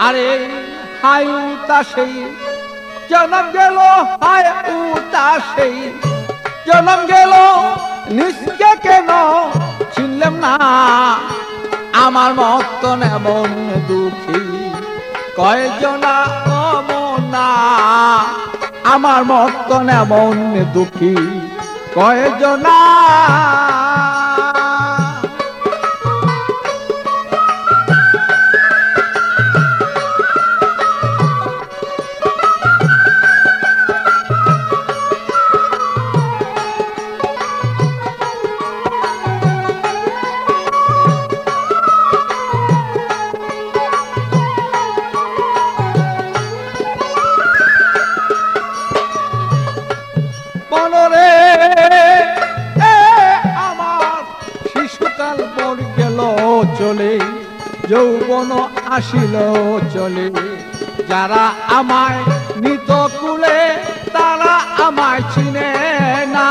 High উতাসেই জনম গেল হায় উতাসেই জনম গেল নিষ্কে কেন চিনলাম না। আমার মতন এমন দুঃখী, কয়জনা অমনা। আমার মতন এমন দুঃখী, কয়জনা চলে যৌবন আসিল চলে। যারা আমায় নিত কুলে তারা আমায় চিনে না।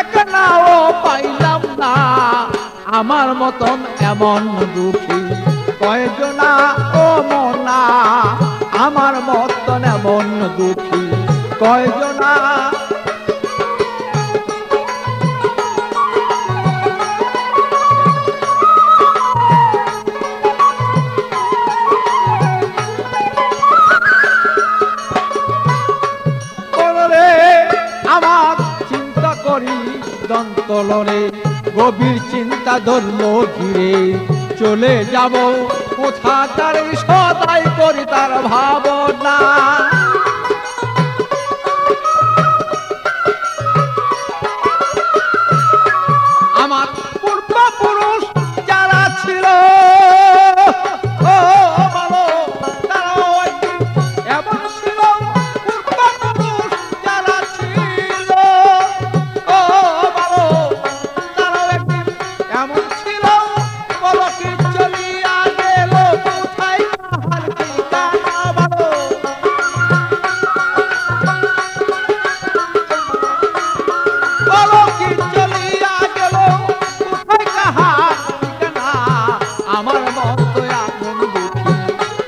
এক নাও পাইলাম না। আমার মতন এমন দুঃখী কয়জনা ও মনা। আমার মতন এমন দুঃখী কয়জনা চিন্তা দন্তলরে গভীর চিন্তা ধরল ঘিরে। চলে যাব কোথা তার? সদাই করি তার ভাবনা।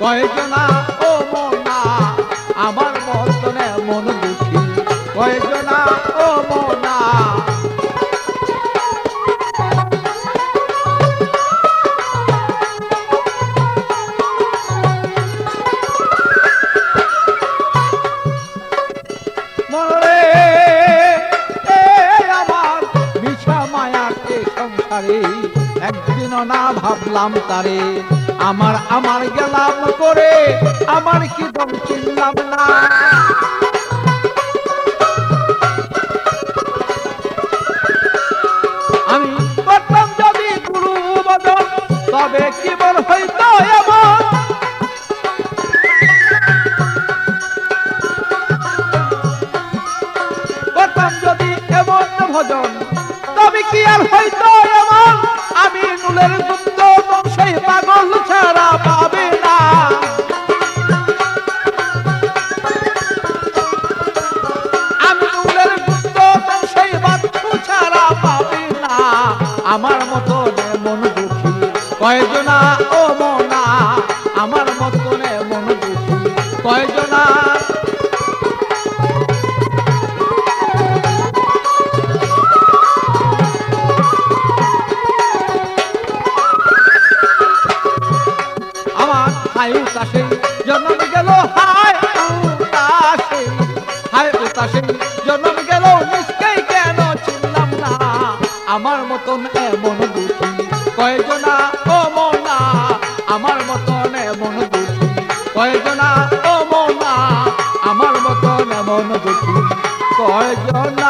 কয়জনা ও মনা আমার মতন এমন দুঃখী। কয়জনা ও মনা। সংসারে একদিনও না ভাবলাম তারে। আমার আমার গেলাম করে, আমার কি দম চিনলাম না। আমি করতাম যদি গুরু বদল তবে কি আমার মতো মন দুঃখী। কয়জনা ও মনা, আমার মতন মন দুঃখী। কয়জনা আমার জন্ম গেল উতাসে হাই উতাসে জন্ম আমার মতন এমন দুঃখী। কয়জনা ও মনা, আমার মতন এমন দুঃখী। কয়জনা ও মনা, আমার মতন এমন দুঃখী। কয়জনা